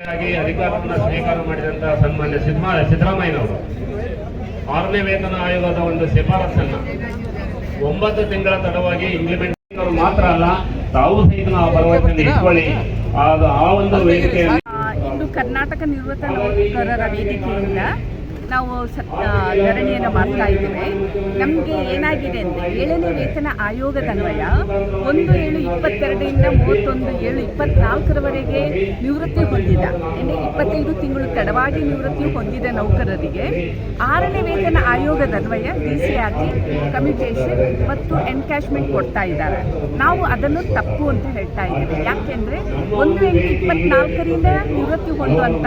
ಅಧಿಕಾರವನ್ನು ಸ್ವೀಕಾರ ಮಾಡಿದಂತ ಸನ್ಮಾನ್ಯ ಸಿದ್ದರಾಮಯ್ಯನವರು. ಆರನೇ ವೇತನ ಆಯೋಗದ ಒಂದು ಶಿಫಾರಸನ್ನ ಒಂಬತ್ತು ತಿಂಗಳ ತಡವಾಗಿ ಇಂಪ್ಲಿಮೆಂಟ್ ಮಾತ್ರ ಅಲ್ಲ ತಾವು ಸಹಿತ ಆ ಭರವಸೆಯನ್ನು ಇಟ್ಕೊಳ್ಳಿ. ಆ ಒಂದು ವೇದಿಕೆಯಲ್ಲಿ ಇಂದು ಕರ್ನಾಟಕ ನಿವೃತ್ತ ನೌಕರರ ವೇದಿಕೆಯಿಂದ ನಾವು ಸತ್ ಧರಣಿಯನ್ನು ಮಾಡ್ತಾ ಇದ್ದೇವೆ. ನಮಗೆ ಏನಾಗಿದೆ ಅಂದರೆ ಏಳನೇ ವೇತನ ಆಯೋಗದ ಅನ್ವಯ, ಒಂದು ಏಳು ಇಪ್ಪತ್ತೆರಡರಿಂದ ಮೂವತ್ತೊಂದು ಏಳು ಇಪ್ಪತ್ನಾಲ್ಕರವರೆಗೆ ನಿವೃತ್ತಿ ಹೊಂದಿದ, ಅಂದರೆ ಇಪ್ಪತ್ತೈದು ತಿಂಗಳು ತಡವಾಗಿ ನಿವೃತ್ತಿ ಹೊಂದಿದ ನೌಕರರಿಗೆ ಆರನೇ ವೇತನ ಆಯೋಗದ ಅನ್ವಯ D C R T commutation ಮತ್ತು ಎನ್ಕ್ಯಾಶ್ಮೆಂಟ್ ಕೊಡ್ತಾ ಇದ್ದಾರೆ. ನಾವು ಅದನ್ನು ತಪ್ಪು ಅಂತ ಹೇಳ್ತಾ ಇದ್ದೇವೆ. ಯಾಕೆಂದರೆ ಒಂದು ಎಂಟು ಇಪ್ಪತ್ನಾಲ್ಕರಿಂದ ನಿವೃತ್ತಿ ಹೊಂದುವಂಥ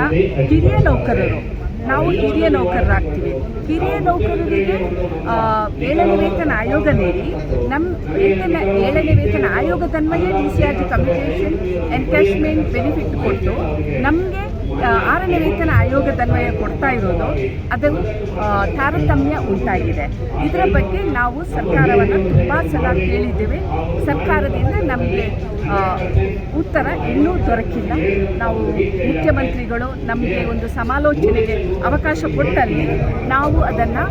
ಹಿರಿಯ ನೌಕರರು ನಾವು ಹಿರಿಯ ನೌಕರರಾಗ್ತೀವಿ. ಹಿರಿಯ ನೌಕರರಿಗೆ ಏಳನೇ ವೇತನ ಆಯೋಗ ನೀಡಿ ನಮ್ಮ ವೇತನ ಏಳನೇ ವೇತನ ಆಯೋಗದನ್ವಯ D C R T communication encashment benefit ಕೊಟ್ಟು ಆರನೇ ವೇತನ ಆಯೋಗದನ್ವಯ ಕೊಡ್ತಾ ಇರೋದು, ಅದು ತಾರತಮ್ಯ ಉಂಟಾಗಿದೆ. ಇದರ ಬಗ್ಗೆ ನಾವು ಸರ್ಕಾರವನ್ನು ತುಂಬ ಸಲ ಕೇಳಿದ್ದೇವೆ. ಸರ್ಕಾರದಿಂದ ನಮಗೆ ಉತ್ತರ ಇನ್ನೂ ದೊರಕಿಲ್ಲ. ನಾವು ಮುಖ್ಯಮಂತ್ರಿಗಳು ನಮಗೆ ಒಂದು ಸಮಾಲೋಚನೆಗೆ ಅವಕಾಶ ಕೊಟ್ಟಲ್ಲಿ ನಾವು ಅದನ್ನು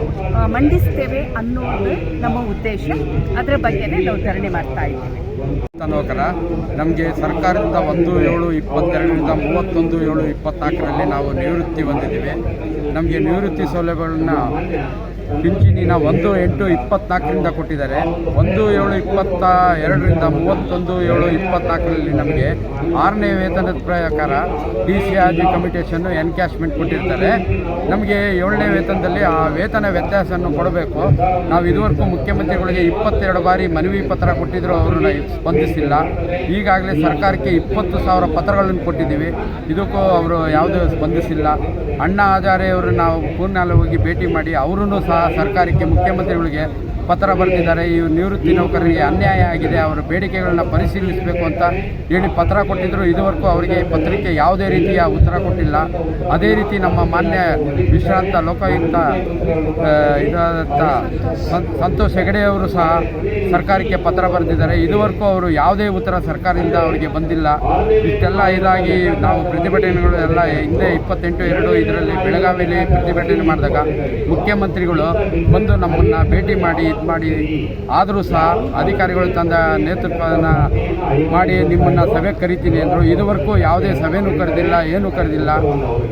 ಮಂಡಿಸ್ತೇವೆ ಅನ್ನೋದು ನಮ್ಮ ಉದ್ದೇಶ. ಅದರ ಬಗ್ಗೆನೇ ನಾವು ಧರಣಿ ಮಾಡ್ತಾ ಇದ್ದೇವೆ. ನೌಕರ ನಮಗೆ ಸರ್ಕಾರದಿಂದ ಒಂದು ಏಳು ಇಪ್ಪತ್ತೆರಡರಿಂದ ಮೂವತ್ತೊಂದು ಏಳು ಇಪ್ಪತ್ನಾಲ್ಕರಲ್ಲಿ ನಾವು ನಿವೃತ್ತಿ ಹೊಂದಿದ್ದೀವಿ. ನಮಗೆ ನಿವೃತ್ತಿ ಸೌಲಭ್ಯಗಳನ್ನ ಪಿಂಚಣಿನ ಒಂದು ಎಂಟು ಇಪ್ಪತ್ನಾಲ್ಕರಿಂದ ಕೊಟ್ಟಿದ್ದಾರೆ. ಒಂದು ಏಳು ಇಪ್ಪತ್ತ ಎರಡರಿಂದ ಮೂವತ್ತೊಂದು ಏಳು ಇಪ್ಪತ್ನಾಲ್ಕರಲ್ಲಿ ನಮಗೆ ಆರನೇ ವೇತನದ ಪ್ರಕಾರ ಡಿ ಸಿ ಆರ್ ಜಿ ಕಮಿಟೇಷನ್ನು ಎನ್ಕ್ಯಾಶ್ಮೆಂಟ್ ಕೊಟ್ಟಿರ್ತಾರೆ. ನಮಗೆ ಏಳನೇ ವೇತನದಲ್ಲಿ ಆ ವೇತನ ವ್ಯತ್ಯಾಸವನ್ನು ಕೊಡಬೇಕು. ನಾವು ಇದುವರೆಗೂ ಮುಖ್ಯಮಂತ್ರಿಗಳಿಗೆ ಇಪ್ಪತ್ತೆರಡು ಬಾರಿ ಮನವಿ ಪತ್ರ ಕೊಟ್ಟಿದ್ರು ಅವರು ಸ್ಪಂದಿಸಿಲ್ಲ ಈಗಾಗಲೇ ಸರ್ಕಾರಕ್ಕೆ ಇಪ್ಪತ್ತು ಸಾವಿರ ಪತ್ರಗಳನ್ನು ಕೊಟ್ಟಿದ್ದೀವಿ. ಇದಕ್ಕೂ ಅವರು ಯಾವುದೇ ಸ್ಪಂದಿಸಿಲ್ಲ. ಅಣ್ಣಾ ಹಜಾರೆ ಅವರು ನಾವು ಪೂರ್ಣಾಲ ಹೋಗಿ ಭೇಟಿ ಮಾಡಿ ಅವರೂ ಸಹ ಸರ್ಕಾರಕ್ಕೆ ಮುಖ್ಯಮಂತ್ರಿಗಳಿಗೆ ಪತ್ರ ಬರೆದಿದ್ದಾರೆ. ಈ ನಿವೃತ್ತಿ ನೌಕರರಿಗೆ ಅನ್ಯಾಯ ಆಗಿದೆ. ಅವರ ಬೇಡಿಕೆಗಳನ್ನ ಪರಿಶೀಲಿಸಬೇಕು ಅಂತ ಹೇಳಿ ಪತ್ರ ಕೊಟ್ಟಿದ್ದರು ಇದುವರೆಗೂ ಅವರಿಗೆ ಪತ್ರಿಕೆ ಯಾವುದೇ ರೀತಿಯ ಉತ್ತರ ಕೊಟ್ಟಿಲ್ಲ. ಅದೇ ರೀತಿ ನಮ್ಮ ಮಾನ್ಯ ವಿಶ್ರಾಂತ ಲೋಕಾಯುಕ್ತ ಇದಾದಂಥ ಸಂತೋಷ್ ಹೆಗಡೆಯವರು ಸಹ ಸರ್ಕಾರಕ್ಕೆ ಪತ್ರ ಬರೆದಿದ್ದಾರೆ. ಇದುವರೆಗೂ ಅವರು ಯಾವುದೇ ಉತ್ತರ ಸರ್ಕಾರದಿಂದ ಅವರಿಗೆ ಬಂದಿಲ್ಲ. ಇಷ್ಟೆಲ್ಲ ಇದಾಗಿ ನಾವು ಪ್ರತಿಭಟನೆಗಳು ಎಲ್ಲ ಹಿಂದೆ ಇಪ್ಪತ್ತೆಂಟು, ಎರಡು ಇದರಲ್ಲಿ ಬೆಳಗಾವಿಯಲ್ಲಿ ಪ್ರತಿಭಟನೆ ಮಾಡಿದಾಗ ಮುಖ್ಯಮಂತ್ರಿಗಳು ಬಂದು ನಮ್ಮನ್ನು ಭೇಟಿ ಮಾಡಿ ಇದು ಮಾಡಿ, ಆದರೂ ಸಹ ಅಧಿಕಾರಿಗಳು ತಂದ ನೇತೃತ್ವವನ್ನು ಮಾಡಿ ನಿಮ್ಮನ್ನು ಸಭೆ ಕರಿತೀನಿ ಅಂದರು. ಇದುವರೆಗೂ ಯಾವುದೇ ಸಭೆನೂ ಕರೆದಿಲ್ಲ, ಏನೂ ಕರೆದಿಲ್ಲ.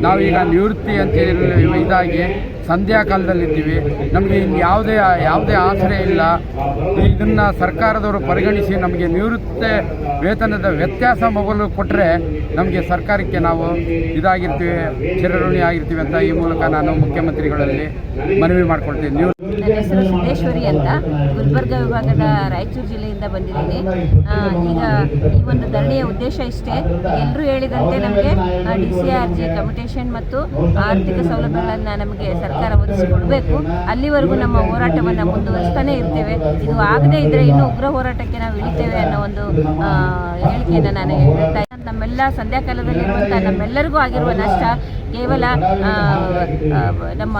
ನಾವೀಗ ನಿವೃತ್ತಿ ಅಂತೇಳಿ ಇದಾಗಿ ಸಂಧ್ಯಾ ಕಾಲದಲ್ಲಿದ್ದೀವಿ ನಮಗೆ ಇನ್ನು ಯಾವುದೇ ಯಾವುದೇ ಆಸರೆ ಇಲ್ಲ. ಇದನ್ನು ಸರ್ಕಾರದವರು ಪರಿಗಣಿಸಿ ನಮಗೆ ನಿವೃತ್ತಿ ವೇತನದ ವ್ಯತ್ಯಾಸ ಮೊಬಲು ಕೊಟ್ಟರೆ ನಮಗೆ ಸರ್ಕಾರಕ್ಕೆ ನಾವು ಇದಾಗಿರ್ತೀವಿ, ಚಿರಋಣಿ ಆಗಿರ್ತೀವಿ ಅಂತ ಈ ಮೂಲಕ ನಾನು ಮುಖ್ಯಮಂತ್ರಿಗಳಲ್ಲಿ ಮನವಿ ಮಾಡ್ಕೊಳ್ತೀನಿ. ನನ್ನ ಹೆಸರು ಸಿದ್ದೇಶ್ವರಿ ಅಂತ ಗುಲ್ಬರ್ಗ ವಿಭಾಗದ ರಾಯಚೂರು ಜಿಲ್ಲೆಯಿಂದ ಬಂದಿದ್ದೀನಿ. ಈಗ ಈ ಒಂದು ಧರಣಿಯ ಉದ್ದೇಶ ಇಷ್ಟೇ. ಎಲ್ಲರೂ ಹೇಳಿದಂತೆ ನಮಗೆ D C R G commutation ಮತ್ತು ಆರ್ಥಿಕ ಸೌಲಭ್ಯಗಳನ್ನು ನಮಗೆ ಸರ್ಕಾರ ಒದಗಿಸಿಕೊಡಬೇಕು. ಅಲ್ಲಿವರೆಗೂ ನಮ್ಮ ಹೋರಾಟವನ್ನು ಮುಂದುವರಿಸ್ತಾನೆ ಇರ್ತೇವೆ. ಇದು ಆಗದೇ ಇದ್ದರೆ ಇನ್ನೂ ಉಗ್ರ ಹೋರಾಟಕ್ಕೆ ನಾವು ಇಳಿತೇವೆ ಅನ್ನೋ ಒಂದು ಹೇಳಿಕೆಯನ್ನು ನಾನು ಹೇಳ್ತಾ. ನಮ್ಮೆಲ್ಲ ಸಂಧ್ಯಾಕಾಲದಲ್ಲಿರುವಂಥ ನಮ್ಮೆಲ್ಲರಿಗೂ ಆಗಿರುವ ನಷ್ಟ ಕೇವಲ ನಮ್ಮ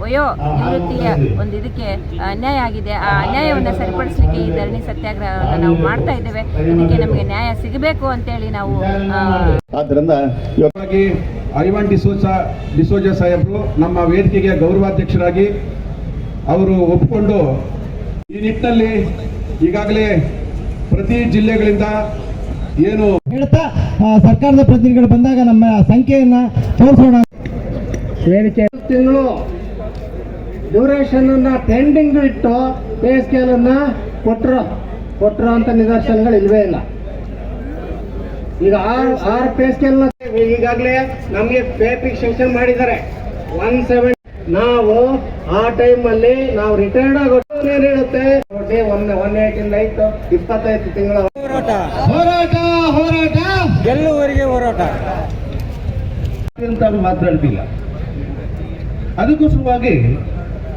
ವಯೋ ನಿವೃತ್ತಿಯ ಒಂದು ಇದಕ್ಕೆ ಅನ್ಯಾಯ ಆಗಿದೆ. ಆ ಅನ್ಯಾಯವನ್ನು ಸರಿಪಡಿಸಲಿಕ್ಕೆ ಈ ಧರಣಿ ಸತ್ಯಾಗ್ರಹವನ್ನು ನಾವು ಮಾಡ್ತಾ ಇದ್ದೇವೆ. ಇದಕ್ಕೆ ನಮಗೆ ನ್ಯಾಯ ಸಿಗಬೇಕು ಅಂತೇಳಿ ನಾವು ಆದ್ದರಿಂದ ಐವಾನ್ ಡಿಸೋಜ ಡಿಸೋಜ ಸಾಹೇಬರು ನಮ್ಮ ವೇದಿಕೆಗೆ ಗೌರವಾಧ್ಯಕ್ಷರಾಗಿ ಅವರು ಒಪ್ಪಿಕೊಂಡು ಈ ನಿಟ್ಟಿನಲ್ಲಿ ಈಗಾಗಲೇ ಪ್ರತಿ ಜಿಲ್ಲೆಗಳಿಂದ ಏನು ಹೇಳ್ತಾ ಆ, ಸರ್ಕಾರದ ಪ್ರತಿನಿಧಿಗಳು ಬಂದಾಗ ನಮ್ಮ ಸಂಖ್ಯೆಯನ್ನ ತೋರಿಸೋಣ. ತಿಂಗಳು ಡ್ಯೂರೇಷನ್ ಅನ್ನ ಪೆಂಡಿಂಗ್ ಇಟ್ಟು ಪೇ ಸ್ಕೇಲ್ ಅನ್ನ ಕೊಟ್ಟರು ಕೊಟ್ಟರು ಅಂತ ನಿದರ್ಶನಗಳು ಇಲ್ವೇ ಇಲ್ಲ. ಈಗ ಆರು ಆರ್ ಪೇ ಸ್ಕೇಲ್ ಈಗಾಗಲೇ ನಮಗೆ ಪೇ ಫಿಕ್ಸೇಷನ್ ಮಾಡಿದ್ದಾರೆ. ಒನ್ ಸೆವೆನ್ ನಾವು ಆ ಟೈಮ್ ಅಲ್ಲಿ ನಾವು ರಿಟೈರ್ಡ್ ಆಗೋ ಏನಿರುತ್ತೆ ಒನ್ ಒನ್ ಏಟಿಂದ ಐತು ಇಪ್ಪತ್ತೈದು ತಿಂಗಳ ಹೋರಾಟ. ಹೋರಾಟ ಗೆಲ್ಲುವವರೆಗೆ ಹೋರಾಟ. ಅಂತ ಮಾತಾಡ್ತಿಲ್ಲ ಅದಕ್ಕೋಸ್ಕರವಾಗಿ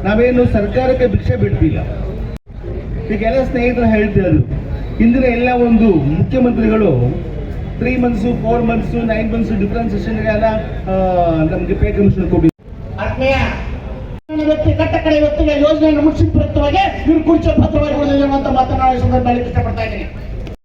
ನಾವೇನು ಸರ್ಕಾರಕ್ಕೆ ಭಿಕ್ಷೆ ಬಿಡ್ತಿಲ್ಲ. ಈಗೆಲ್ಲ ಸ್ನೇಹಿತರು ಹೇಳ್ತಿದ್ರು ಹಿಂದಿನ ಎಲ್ಲ ಒಂದು ಮುಖ್ಯಮಂತ್ರಿಗಳು three months four months nine months difference ಸೆಷನ್ಗೆಲ್ಲ ನಮಗೆ ಪೇ ಕಮಿಷನ್ ಕೊಟ್ಟಿದ್ರು. ಆತ್ಮೀಯ ಕಟ್ಟ ವ್ಯಕ್ತಿಗೆ ಯೋಜನೆಯನ್ನು ಮುಚ್ಚಿದ ಪ್ರಯುಕ್ತವಾಗಿ ಇವರು ಕುರ್ಚಿ ಪತ್ರವಾಗಿ ಮಾತನಾಡುವ ಸಂದರ್ಭದಲ್ಲಿ ಇಷ್ಟಪಡ್ತಾ ಇದ್ದೀನಿ.